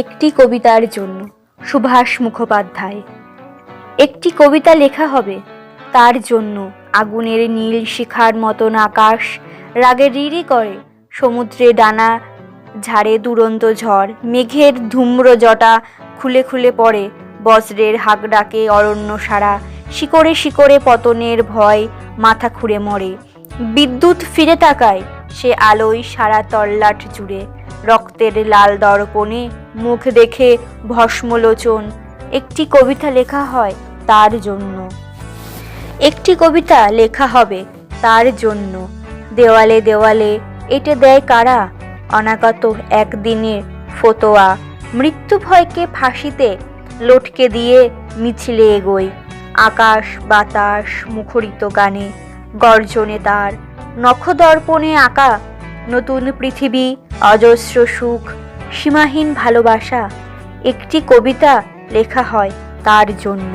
একটি কবিতার জন্য। সুভাষ মুখোপাধ্যায়। একটি কবিতা লেখা হবে, তার জন্য আগুনের নীল শিখার মতন আকাশ, রাগে রিরি করে, সমুদ্রে ডানা ঝাড়ে দুরন্ত ঝড়, মেঘের ধূম্র জটা খুলে খুলে পড়ে, বজ্রের হাক ডাকে অরণ্য সারা, শিকড়ে শিকড়ে পতনের ভয় মাথা খুঁড়ে মরে। বিদ্যুৎ ফিরে তাকায়, সে আলোয় সারা তল্লাট জুড়ে। রক্তের লাল দর্পণে মুখ দেখে ভস্মলোচন। একটি কবিতা লেখা হয় তার জন্য। একটি কবিতা লেখা হবে তার জন্য। দেওয়ালে দেওয়ালে এটে দেয় কারা? অনাগত একদিনের ফতোয়া। মৃত্যু ভয়কে ফাঁসিতে লটকে দিয়ে মিছিলে এগোয়। আকাশ বাতাস মুখরিত গানে গর্জনে তার। নখদর্পণে আঁকা নতুন পৃথিবী অজস্র সুখ সীমাহীন ভালোবাসা একটি কবিতা লেখা হয় তার জন্য।